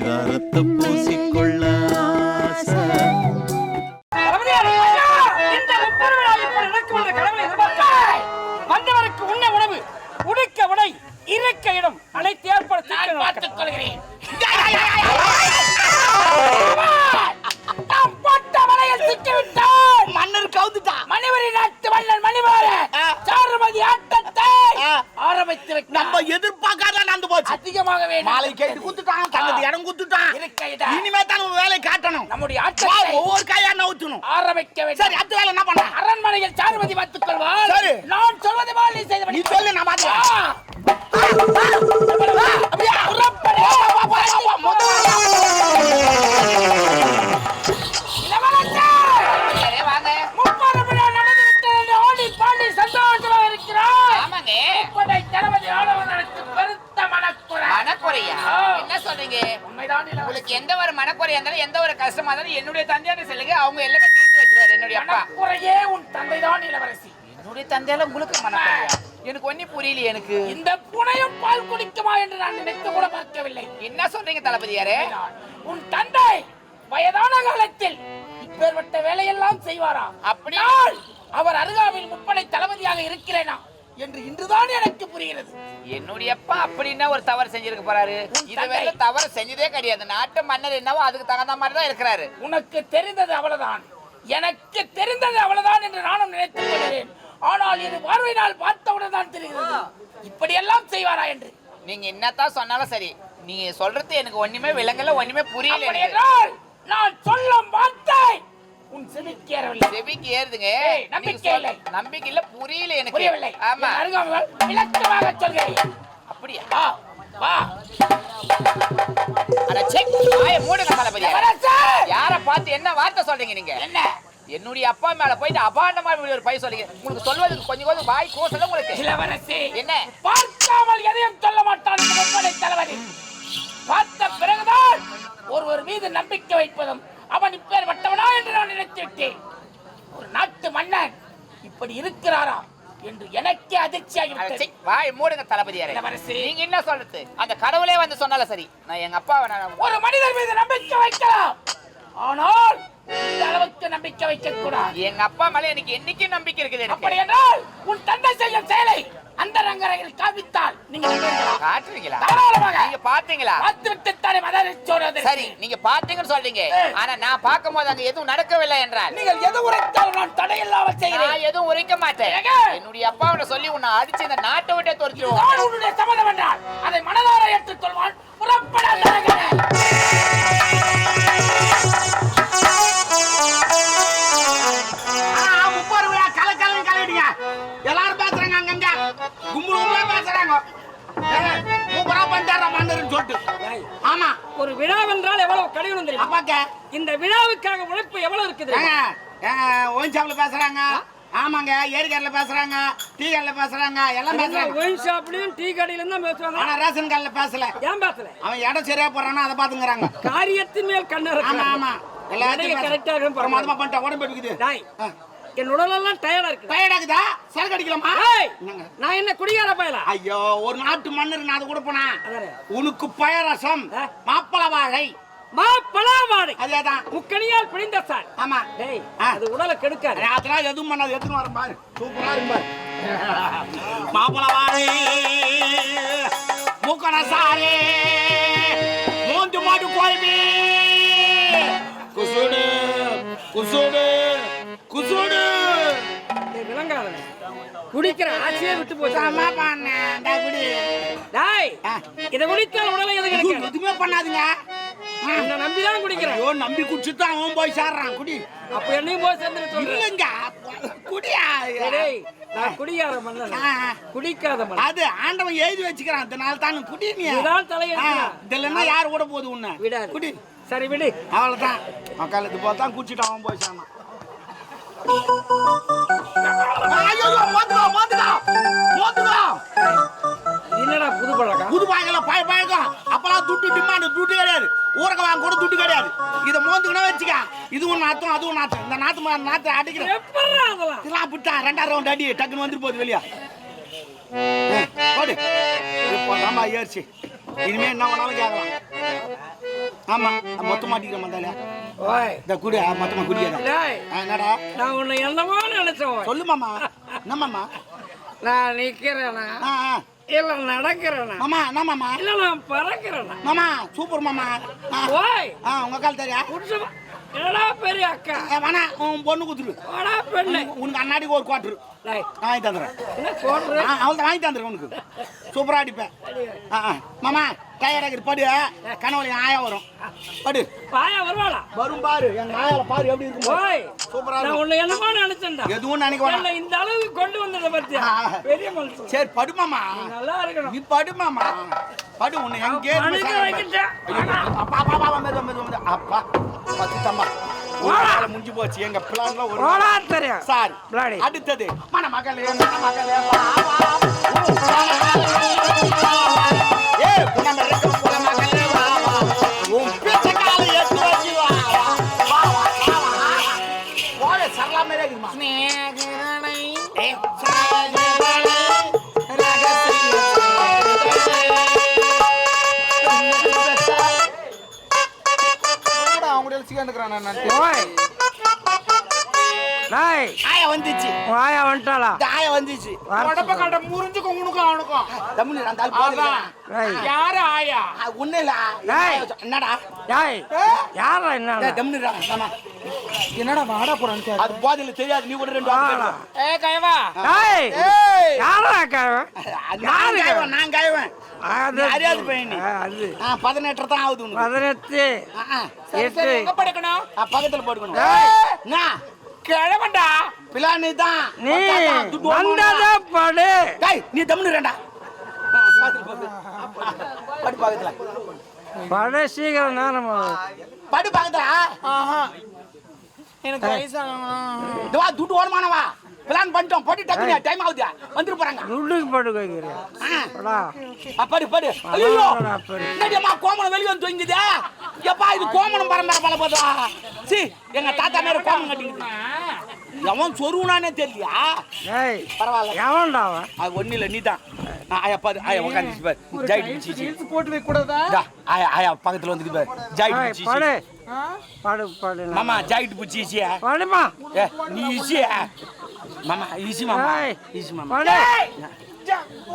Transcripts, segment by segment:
பரிதாரத்தை பூசிக்கொள்ள. வந்தவருக்கு உண்ண உணவு உடுக்க உடை இருக்க இடம் அனைத்து மன்னர் கவுத்துட்டான் மணிவரி நாட்டு மன்னன் மணிமாற சாருமதி ஆட்டத்தை நம்ம எதிர்பார்க்காத போச்சு. அதிகமாக வேண்டும் மாலை கேட்டு குத்துட்டான் தங்கத்து இடம் குத்துட்டான். இருக்க இடம் இனிமே தான் நம்ம வேலையை காட்டணும். நம்முடைய ஆட்டத்தை ஒவ்வொரு கையா நவுத்தணும் ஆரம்பிக்க வேண்டும். சரி அடுத்த வேலை என்ன பண்ண? அரண்மனையில் சாருமதி பார்த்துக் கொள்வார் சரி. நான் சொல்வதை போல் நீ செய்து நீ சொல்லு நான் மாத்தேன் மனக்குறையா இருந்தாலும் எந்த ஒரு கஷ்டமா இருந்தாலும் என்னுடைய தந்தையார சொல்லுங்க அவங்க எல்லாமே தீர்த்து வச்சிருவாரு என்னுடைய அப்பா. மனக்குறையே உன் தந்தைதான் இளவரசி. என்னுடைய தந்தையால உங்களுக்கு மனக்குறையா? எனக்கு ஒண்ணு புரியல எனக்கு. இந்த புனையும் பால் குடிக்குமா என்று நான் நினைத்து கூட பார்க்கவில்லை. என்ன சொல்றீங்க தளபதியாரே? உன் தந்தை வயதான காலத்தில் இப்பேற்பட்ட வேலையெல்லாம் செய்வாரா? அப்படி? நான் அவர் அருகாமையில் முப்படை தளபதியாக இருக்கிறேனா? என்று இன்றுதான் எனக்கு புரிகிறது. என்னுடைய அப்பா அப்படின்னா ஒரு தவறு செஞ்சிருக்க போறாரு? உன் இது வேற தந்தை. தவறு செஞ்சதே கிடையாது. நாட்டு மன்னர் என்னவோ அதுக்கு தகுந்த மாதிரி தான் இருக்கிறாரு. உனக்கு தெரிந்தது அவ்வளவுதான். எனக்கு தெரிந்தது அவ்வளவுதான் என்று நானும் நினைத்துக் கொள்கிறேன். ஆனால் இது பார்வையினால் பார்த்தவுடன் தான் தெரிகிறது. இப்படியெல்லாம் செய்வாரா என்று. நீங்க என்னத்தான் சொன்னாலும் சரி நீங்க சொல்றது எனக்கு ஒண்ணுமே விளங்கல ஒண்ணுமே புரியல நான் சொல்லும் வார்த்தை உன் செவிக்கு ஏறுதுங்க. ஏய், நீங்க நம்பிக்கை இல்லை. நம்பிக்கை இல்ல புரியல எனக்கு. புரியவில்லை. ஆமா. என் அருகாமையில் விளக்கமாக சொல்கிறேன். அப்படியா? வா அட சே வாயை மூடுங்க தளபதி! யார பார்த்து என்ன வார்த்தை சொல்றீங்க நீங்க? என்ன? என்னுடைய அப்பா மேல போயிட்டு அபாண்டமா ஒரு பை சொல்றீங்க. உங்களுக்கு சொல்வதுக்கு கொஞ்சம் கொஞ்சம் வாய் கூசல உங்களுக்கு. இளவரசி! என்ன? பார்க்காமல் எதையும் சொல்ல மாட்டான் தளபதி. பார்த்த பிறகுதான் ஒருவர் மீது நம்பிக்கை வைப்பதும் அவன் இப்பேர் வட்டவனா என்று நான் நினைத்து விட்டேன். ஒரு நாட்டு மன்னன் இப்படி இருக்கிறாரா என்று எனக்கே அதிர்ச்சியாகி வாய் மூடுங்க இளவரசி. நீங்க என்ன சொல்றது? அந்த கடவுளே வந்து சொன்னாலும் சரி. நான் எங்க அப்பாவை நான் ஒரு மனிதர் மீது நம்பிக்கை வைக்கலாம். ஆனால் இந்த அளவுக்கு நம்பிக்கை வைக்க கூடாது எங்க அப்பா மேல எனக்கு என்னைக்கும் நம்பிக்கை இருக்குது அப்படி என்றால் உன் தந்தை செய்யும் செயலை அந்த ரங்கரையில் காவித்தால் நீங்க? காட்டுறீங்களா தாராளமாக. நீங்க பாத்தீங்களா பார்த்து விட்டு தானே மதரை சோழது சரி நீங்க பாத்தீங்கன்னு சொல்றீங்க. ஆனா நான் பார்க்கும்போது அங்க எதுவும் நடக்கவில்லை என்றால்? நீங்கள் எது உரைத்தாலும் நான் தடையில்லாமல் செய்கிறேன். நான் எதுவும் உரைக்க மாட்டேன்? என்னுடைய அப்பாவோட சொல்லி உன்னை அடிச்சு இந்த நாட்டை விட்டே நான் உன்னுடைய சம்மதம் என்றால் அதை மனதார ஏற்றுக் கொள்வான் புறப்பட விழாவென்றால் எவ்வளவு கடினம் தெரியும்? அப்பாக்க இந்த விழாவுக்காக உழைப்பு எவ்வளவு இருக்குது ஒயின் ஷாப்ல பேசுறாங்க. ஆமாங்க ஏரிக்கரில் பேசுறாங்க டீ கடையில் பேசுறாங்க எல்லாம் பேசுறாங்க. ஒயின் ஷாப்லயும் டீ கடையிலும் தான் பேசுவாங்க. ஆனா ரேஷன் கடையில் பேசல. ஏன் பேசல? அவன் இடம் சரியா போறானா அதை பாத்துங்கிறாங்க காரியத்தின் மேல் கண்ணு ஆமா ஆமா. எல்லாத்தையும் கரெக்டா பிரமாதமா பண்ணிட்டா உடம்பு எடுக்குது என் உடலெல்லாம் டயர்டா இருக்கு. டயர்டாக்குதா சரக்கு அடிக்கலாமா? நான் என்ன குடிகார பயலா? ஐயோ ஒரு நாட்டு மன்னர் நான் அது கொடுப்பனா அதானே. உனக்கு பயரசம். மாப்பள வாழை மா பலாவாடை அதேதான். முக்கணியால் பிடிந்த சார். ஆமா. டேய். அது உடலை கெடுக்காது. அதெல்லாம் எதுவும் பண்ணாது. எடுத்துன்னு வரேன் பாரு. சூப்பரா இருக்கும் பாரு மாப்பள வாழை மூக்கன சாரே குடிக்கிற ஆசையே விட்டு போச்சு சமா பண்ண குடி. டாய். இதை குடித்தால் உடலை எது கிடைக்காது எதுவுமே பண்ணாதுங்க. ஆ. உன்னை நம்பிதான் குடிக்கிறேன். ஐயோ நம்பி குடிச்சுட்டு தான் அவன் போய் சேர்றான். குடி. அப்ப என்னையும் போய் சேர்ந்து குடியா? டேய் நான் குடிக்காத மன்னன். குடிக்காத அது ஆண்டவன் எழுதி வச்சுக்கிறான். அதனால தான் குடி நீ. இதுதான் தலையெழுத்து. ஆ, இதுலன்னா யார் கூட போகுது உன்னை? விடாது. குடி. சரி விடு. அவ்வளவுதான். மக்கள் இது போதான் குடிச்சிட்டு அவன் போய் சேர்ந்தான். என்னடா புது பழக்கம்? புது பாயங்கள பாய அப்பெல்லாம் துட்டு டிமாண்ட் துட்டு கிடையாது. ஊரக வாங்க கூட துட்டு கிடையாது. இதை மோந்துக்கணும் வச்சுக்க. இதுவும் நாத்தும் அதுவும் நாத்தும் இந்த நாத்து நாத்தை அடிக்கிறேன் இதெல்லாம் ரெண்டாயிரம் ரவுண்ட் அடி. டக்குன்னு வந்துட்டு போகுது வெளியா. போடு. இப்போ ஏறிச்சு இனிமே என்ன வேணாலும் கேட்கலாம். ஆமா மொத்தமா அடிக்கிற மந்தால ஓய். இந்த குடி மொத்தமா ஆ, என்னடா? நான் உன்னை என்னமோ நினைச்சேன் ஓய். சொல்லு மாமா. என்ன மாமா? நான் நிக்கிறேனா. இல்ல நடக்கிறேனா? மாமா என்ன மாமா? இல்ல நான் பறக்கிறேனா? மாமா சூப்பர் மாமா. ஓய். ஆ உங்க கால் தெரியா? என்னடா பெரிய அக்கா? வேணா உன் பொண்ணு குத்துரு. வாடா பெண்ணு. உனக்கு அண்ணாடிக்கு ஒரு குவாட்ரு. டேய் நான் வாங்கி தந்துடுறேன் அவள் வாங்கி தந்துடுறேன் உனக்கு. சூப்பரா அடிப்பேன் ஆ மாமா டயர்டாக படு. கனவுல ஆயா வரும். படு. பாயா வருவாளா? வரும் பாரு. என் ஆயால பாரு எப்படி இருக்கும் பாரு. ஓய் சூப்பரா நான் உன்னை என்னமோ நினைச்சேன்டா. எதுவும் நினைக்க வேணாம் இந்த அளவுக்கு கொண்டு வந்ததை பத்தியா. பெரிய மனுஷன். சரி படு மாமா. நல்லா இருக்கணும். நீ படு மாமா. படு உன்னை எங்கே அப்பா அப்பா அப்பா அப்பா பத்துட்டம்மா ஒரு வேலை முடிஞ்சு போச்சு. எங்க பிளான்ல ஒரு தெரியும். சார். பிளாடி. அடுத்தது. மணமகளே மணமகளே டேய். ஆயா வந்துச்சு. வாயா வந்துட்டாளா? ஆயா வந்துச்சு. உடம்ப கண்ட முறிஞ்சுக்கும் உனக்கும் அவனுக்கும். தமிழ் அந்த ஆள் போதும் டேய். யாரு ஆயா? ஒண்ணு இல்ல. என்னடா? டேய். யாரா என்ன டேய், தம்முனுடா, ஆமா. என்னடா வாடா போறான்னு அது தெரியாது. நீ கூட ரெண்டு வாடா. ஏ கைவா டேய். ஏய். யாரா அக்காவன் நான் காய்வேன், நான் காய்வேன். அறியாத பையன் அது. பதினெட்டு தான் ஆகுது பதினெட்டு. எங்க படுக்கணும். பக்கத்துல. என்ன? கிழவன்டா. பிளானு தான். நீ. வந்ததா படு. டேய், நீ தம்னு ரெண்டா பக்கத்துல போடு. படு பக்கத்துல. படு சீக்கிரம் நேரம் படு பக்கத்துல. எனக்கு துட்டு ஓடுமானவா பிளான் பண்ணிட்டோம். போட்டு டக்குனு. டைம் ஆகுது. வந்துட்டு போறாங்க. துட்டுக்கு படு வைக்கிறேன் ஆ. படா. ஐயோ. என்னடியம்மா கோமணம் வெளியே வந்து தொங்குது? எப்பா இது கோமணம் பரம்பரை பல போதா சி எங்க தாத்தா மேல கோமணம் கட்டிக்குது. எவன் சொருவுனானே தெரியலையா? டேய் பரவாயில்ல. எவன்டா அவன்? அது ஒண்ணு இல்ல நீ தான். ஆயா பாரு ஆயா உட்காந்து பாரு. ஜாயிட் போட்டு வைக்க கூடாதா? ஆயா ஆயா பக்கத்துல வந்துட்டு பாரு. ஜாயிட் பிடிச்சி படு. மாமா ஜாயிட் படுமா. ஏ நீ ஈஸி மாமா ஈஸி மாமா. ஈஸி மாமா.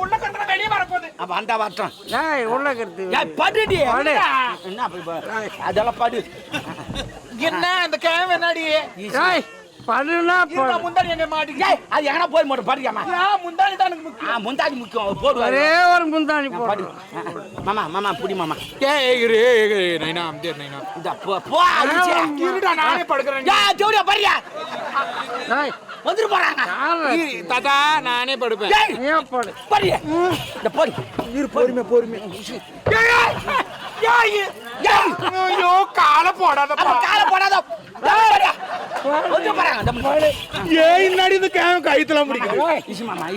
உள்ள கட்டணம் வெளியே வரப்போகுது. அப்ப அந்த வரட்டும் டேய் உள்ள கருத்து ஏய் படுடி படு. என்ன. அதெல்லாம் படு. என்ன இந்த கிழவன் என்னடி? டேய் படுனா படு முந்தாடி எங்க மாட்டி ஏய் அது எங்கனா போய் முந்தாடி தான் எனக்கு முக்கியம். ஆ முந்தாடி முக்கியம். அவர் போடுவாரு. ஒரே ஒரு முந்தாணி படு போடு. மாமா மாமா புடி மாமா. நைனா அம்தேர் நைனா. இந்த போ போ அடிச்சே. இருடா நானே படுக்கிறேன். யா ஜோடியா பரியா டேய் வந்துட்டு போறாங்க தாத்தா நானே படுப்பேன் நீயே படு பரியா இந்த போடி இரு பொறுமை பொறுமை ஐயோ கால அப்ப கால போடாத முன்னாடி ஏன் இந்த பிடிக்கும் மாமா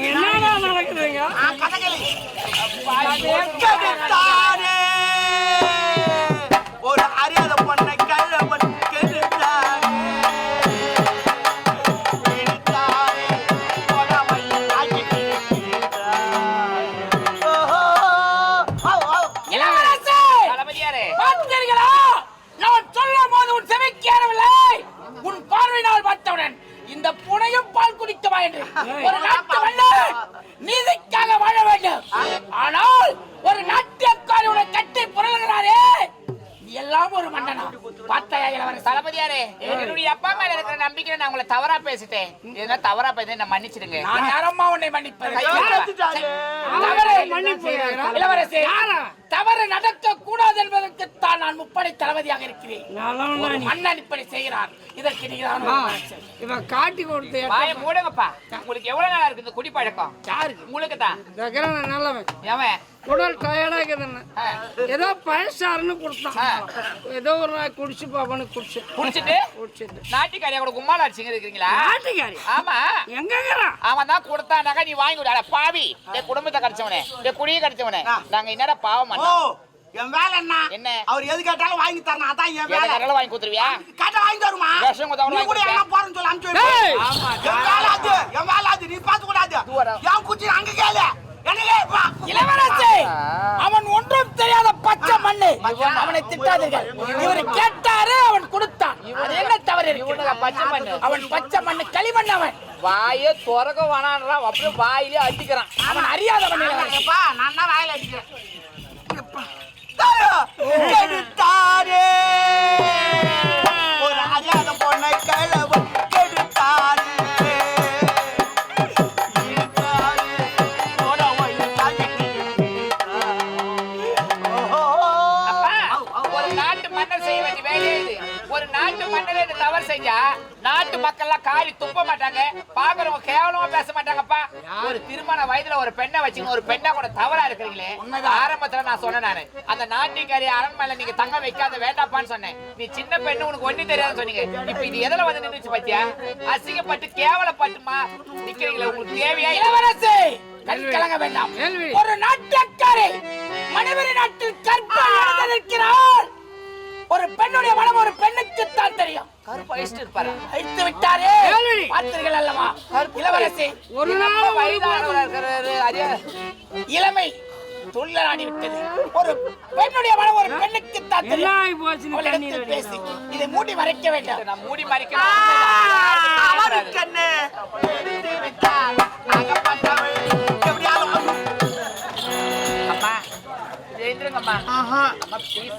என்னடா நடக்குதுங்க ஒரு அறியாத உங்களை தவறா பேசிட்டேன். எதுனா தவறா பேசி நான் மன்னிச்சிடுங்க. நான் யாரம்மா உன்னை மன்னிப்பது கெடுத்தானே. தவறு நடக்க கூடாது என்பதற்குத்தான் நான் முப்படை தளபதியாக இருக்கிறேன். மன்னன் இப்படி செய்கிறார் இதற்கு. இவன் காட்டி கொடுத்து மூடுங்கப்பா. உங்களுக்கு எவ்வளவு நாளா இருக்கு இந்த குடி பழக்கம் உங்களுக்கு தான் நல்லவன். உடல் டயர்டா இருக்குதுன்னு ஏதோ பயசாருன்னு கொடுத்தான். ஏதோ ஒரு நாள் குடிச்சு பாப்பான்னு குடிச்சு. குடிச்சிட்டு? குடிச்சிட்டு. நாட்டிக்காரியா கூட கும்மால அடிச்சுங்க இருக்கீங்களா ஆட்டுக்காரி ஆமா. எங்க அவன் தான் கொடுத்தானாக்கா நீ வாங்கி விட பாவி. என் குடும்பத்தை கடிச்சவனே. என் குடியை கடிச்சவனே. நாங்க என்னடா பாவம் என் வேலை என்ன? என்ன? அவர் எது கேட்டாலும் வாங்கி தரணும். அதான் என் வேலை. எனக்கு வாங்கி கொடுத்துருவியா? கேட்டா வாங்கி தருமா? விஷம் நீ கூட? எல்லாம் போறேன்னு சொல்லி அனுப்பிச்சு. என் வேலை அது. என் வேலை அது. நீ பார்த்து கூடாது. என் குச்சி அங்க கேளு. என்ன கேப்பா இளவரசி அவன் ஒன்றும் தெரியாத பச்சை மண்ணு அவனை திட்டாதீர்கள். இவர் கேட்டாரு அவன் கொடுத்தான். அது என்ன தவறு இருக்கு? இவனுங்க பச்சை மண்ணு. அவன் பச்சை மண்ணு களிமண் அவன். வாயே துறக்க வேணான்றா அப்படியே வாயிலே அடிக்கிறான். அவன் அறியாதவன் நான் தான் வாயில அடிக்கிறேன். கெடுத்தாரே. ஒரு அறியாத பொண்ணை கிழவன் இந்த தவறு செஞ்சா நாட்டு மக்கள்லாம் காரி துப்ப மாட்டாங்க. பாக்குறவங்க கேவலமா பேச மாட்டாங்கப்பா. ஒரு திருமண வயதுல ஒரு பெண்ணை வச்சுங்க ஒரு பெண்ணா கூட தவறா இருக்கிறீங்களே. ஆரம்பத்துல நான் சொன்னேன் நானு. அந்த நாட்டிக்காரி அரண்மனையில நீங்க தங்க வைக்காத வேண்டாப்பான்னு சொன்னேன். நீ சின்ன பெண்ணு உனக்கு ஒண்ணு தெரியாதுன்னு சொன்னீங்க. இப்ப இது எதுல வந்து நின்னுச்சு பாத்தியா? அசிங்கப்பட்டு கேவலப்பட்டுமா நிக்கிறீங்களே உங்களுக்கு தேவையா? இளவரசி! கலங்க வேண்டாம். ஒரு நாட்டக்காரி மனைவரி நாட்டில் கற்ப அழிச்சிட்டு இருப்பாரு அழித்து விட்டாரே. பார்த்தீர்கள் அல்லவா? இளவரசி. ஒரு நாள் வயதானவரா இளமை துள்ளலாடி விட்டது ஒரு பெண்ணுடைய மனம் ஒரு பெண்ணுக்கு அவளிடத்தில் பேசி. இதை மூடி மறைக்க வேண்டாம். நான் மூடி ஆ, மறைக்கணும் அவருக்கு அம்மா. அம்மா ப்ளீஸ்?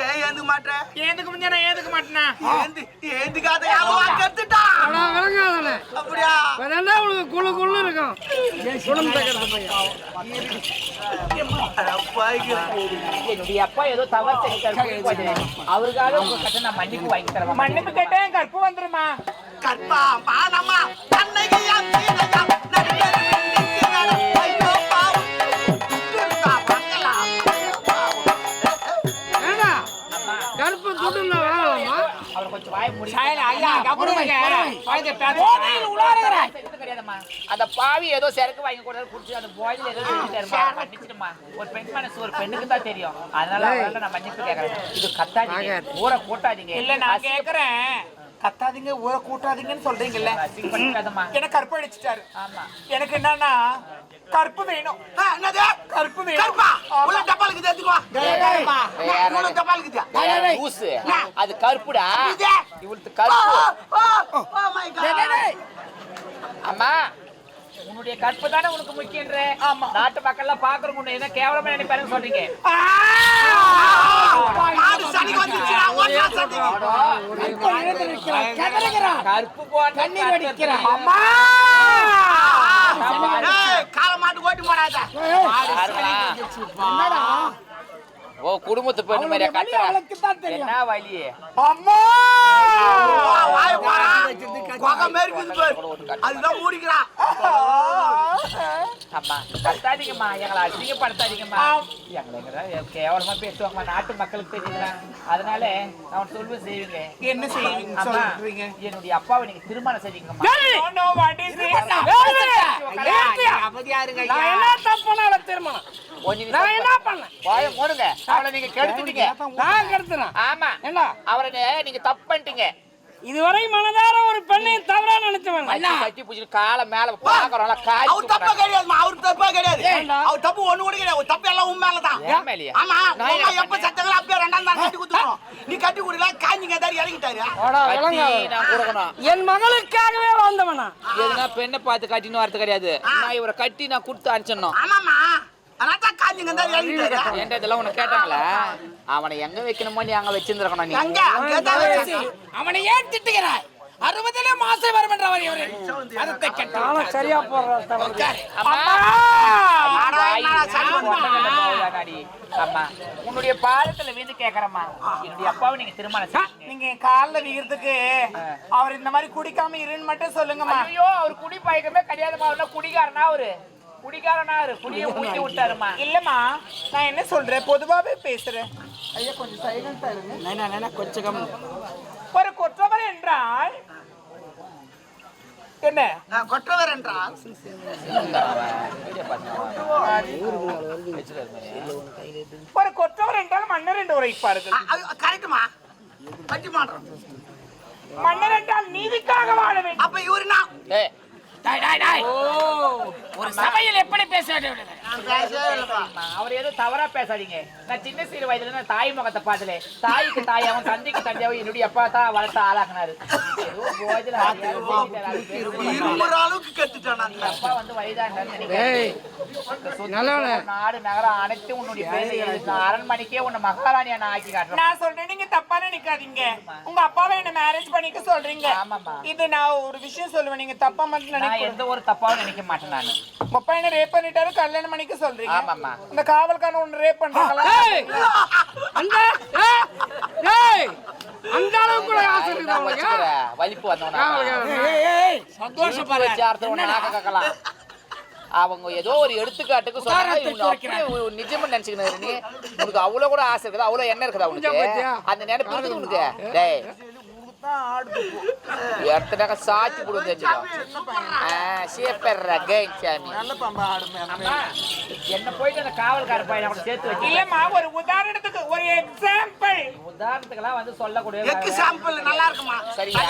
ஏன் ஏந்துக்க மாட்டே? ஏந்துக்கு முந்தைய நான் ஏந்துக்க மாட்டேனா ஏந்து- ஏந்துக்காத யாரோ கத்துட்டா. அப்படியா? இப்பதான்டா உனக்கு குளு குளு இருக்கும். என்னுடைய அப்பா ஏதோ தவறு செஞ்சாரு அவருக்காக உங்க கட்ட நான் மன்னிப்பு வாங்கி தரேன் மன்னிப்பு கேட்டேன் கற்பு வந்துருமா கற்பா, பானமா, கண்ணகியாம் கருப்பு துடுன்னா வாழலாமா? அவர் கொஞ்சம் வாய மூடி ஐயா போதையில் உலாறுகிறாய் அந்த பாவி ஏதோ சரக்கு வாங்கி கொடுத்தாரு குடிச்சு அந்த போயில் ஏதோ சொல்லிட்டாருமா மன்னிச்சிடுமா? ஒரு பெண் மனசு ஒரு பெண்ணுக்கு தான் தெரியும். அதனால அவரால நான் மன்னிப்பு கேட்கறேன். இது கத்தாதீங்க. ஊரை கூட்டாதீங்க. இல்ல நான் கேக்குறேன் கத்தாதீங்க ஊரை கூட்டாதீங்கன்னு சொல்றீங்கல்ல. எனக்கு கருப்பு அடிச்சிட்டாரு. ஆமா. எனக்கு என்னன்னா கருப்பு வேணும். என்னது? கருப்பு வேணும். கற்பா, உள்ள டப்பால் இருக்குது, எடுத்துட்டு வா. உள்ள டப்பால் இருக்குது. லூசு அது கருப்புடா? இவளுக்கு கருப்பு. அம்மா உன்னுடைய கற்பு தானே உனக்கு முக்கியன்ற நாட்டு மக்கள் எல்லாம் பாக்குறவங்க உன்னை என்ன கேவலமா நினைப்பாருன்னு சொல்றீங்க. கருப்பு போன கண்ணீர் வடிக்கிறான். அம்மா! ஏய், காளை மாட்டு ஓட்டி போடாத. ஓ குடும்பத்து பெண்ணு மாதிரியா வலி கட்டுற என்ன வழி? அம்மா! வா, வாய போடா. குகை மாதிரி இருக்குது பாரு. அதுதான் மூடிக்கிறான். அம்மா கத்தாதீங்கம்மா எங்களை அசிங்கப்படுத்தாதீங்கம்மா. எங்களை எங்களை கேவலமா பேசுவாங்கம்மா நாட்டு மக்களுக்கு தெரியுங்களா அதனால நான் சொல்லுவேன் செய்வீங்க. என்ன செய்வீங்க? அம்மா சொல்றீங்க என்னுடைய அப்பாவை நீங்க திருமணம் பண்ணாலும் திருமணம். கொஞ்சம் நான் என்ன பண்ணேன்? வாய மூடுங்க. அவளை நீங்க கெடுத்துட்டீங்க. நான் கருத்துறேன் ஆமா. என்ன? அவரை நீங்க தப்பு பண்ணிட்டீங்க. இதுவரை மனதார ஒரு பெண்ணை தவறா நினைச்சவன் கட்டி கட்டி பிடிச்சி காலை மேல பாக்குறோம்ல காய் அவர் தப்பே கிடையாதும்மா, அவர் தப்பே கிடையாது. அவர் தப்பு ஒண்ணு கூட கிடையாது. அவர் தப்பு எல்லாம் உன். என் மேலயா? ஆமா, என்ன எப்ப சத்தங்களோ அப்பயே ரெண்டாம் தான் கட்டி குத்துறோம். நீ கட்டி குடுக்கல, காய்ஞ்சிங்க தாரி இறங்கிட்டாரு. நான் கொடுக்கணும். என் மகளுக்காகவே வந்தவனா எதுனா பெண்ணை பார்த்து கட்டின்னு வரது கிடையாது. நான் இவரை கட்டி நான் கொடுத்து அனுப்பிச்சிடணும். ஆமாம்மா, அதனால தான் காய்ஞ்சிங்க தாரி இறங்கிட்டாரு. ஏன்டா இதெல்லாம் உனக்கு கேட்டாங்களா? அவனை எங்க வைக்கணுமோ நீ அங்க வச்சிருந்திருக்கணும் நீ. எங்க? அவனை ஏன் திட்டுகிறாய் அறுபதிலும் ஆசை வரும் என்றவர் இவரு மதத்தை கட்டு ஆனா சரியா. அம்மா. உன்னுடைய பாதத்துல வீந்து கேக்குறம்மா. என்னுடைய அப்பாவை நீங்க திருமணம். நீங்க கால்ல விகிறதுக்கு அவர் இந்த மாதிரி குடிக்காம இருன்னு மட்டும் சொல்லுங்கம்மா. ஐயோ அவர் குடி பழக்கமே கிடையாதுமா அவர்னா குடிகாரனா அவரு? குடிகாரனாரு குடிய ஊட்டி விட்டாருமா. இல்லம்மா நான் என்ன சொல்றேன்? பொதுவாவே பேசுறேன். ஐயா கொஞ்சம் சைலண்டா இருங்க. கொஞ்சம் ஒரு கொற்றவர் என்றால் என்ன? கொற்றவர் என்றால்? ஒரு கொற்றவர் என்றால் மன்னர் என்று உரைப்பார்கள். கரெக்டுமா பட்டி மாற்றம். மன்னர் என்றால் நீதிக்காக வாழ வேண்டும். அப்ப இவரு நான் டாய், டாய், டாய். ஒரு சபையில் எப்படி பேச வேண்டும்? அவர் ஏதோ தவறா பேசாதீங்க. நான் சின்ன சிறு வயதுல நான் தாய் முகத்தை பார்த்தல தாய்க்கு தாயாவும் தந்தைக்கு தந்தையாவும் என்னுடைய அப்பா தான் வளர்த்து ஆளாக்குனாரு. ஏதோ போதில இருமுற அளவுக்கு அப்பா வந்து வயதாண்டான்னு ஏய், நினைக்கிறேன். நாடு நகரம் அனைத்தும் உன்னுடைய பேரை அரண்மனைக்கே உன்னை மகாராணியா நான் ஆக்கி காட்டுறேன். நான் சொல்றேன் நீங்க தப்பா நினைக்காதீங்க. உங்க அப்பாவை என்ன மேரேஜ் பண்ணிக்க சொல்றீங்க. இது நான் ஒரு விஷயம் சொல்லுவேன் நீங்க தப்பா மட்டும் நான் நினைக்க எந்த ஒரு தப்பாவும் நினைக்க மாட்டேன் நானு. உங்க அப்பா என்ன ரேப் பண்ணிட்டாரு கல்யாணம் பண்ணிக்க சொல்றீங்க. இந்த காவல்காரன் ஒண்ணு ரேப் பண்றாங்களா? ஏய், அந்த அளவுக்கு கூட ஆசை இருக்குதா? வச்சுக்கிறேன். வலிப்பு வந்தவனா. அவங்க ஏதோ ஒரு எடுத்துக்காட்டுக்கு சொன்னாங்க. நிஜம்னு நினைச்சுக்கினாரு நீ. உனக்கு அவ்வளவு கூட ஆசை இருக்குதா? அவ்வளவு எண்ணம் இருக்குதா உனக்கு? அந்த நினைப்பு உனக்கு? டேய் இடத்துனாக்க சாட்சி கொடுத்து சீப்பர் ரகை சாமி. என்ன போயிட்டு அந்த காவல்கார பையனை கூட சேர்த்து வச்சு இல்லம்மா ஒரு உதாரணத்துக்கு ஒரு எக்ஸாம்பிள் உதாரணத்துக்கெல்லாம் வந்து சொல்லக்கூடிய எக்கு சாம்பிள் நல்லா இருக்குமா? சரியா?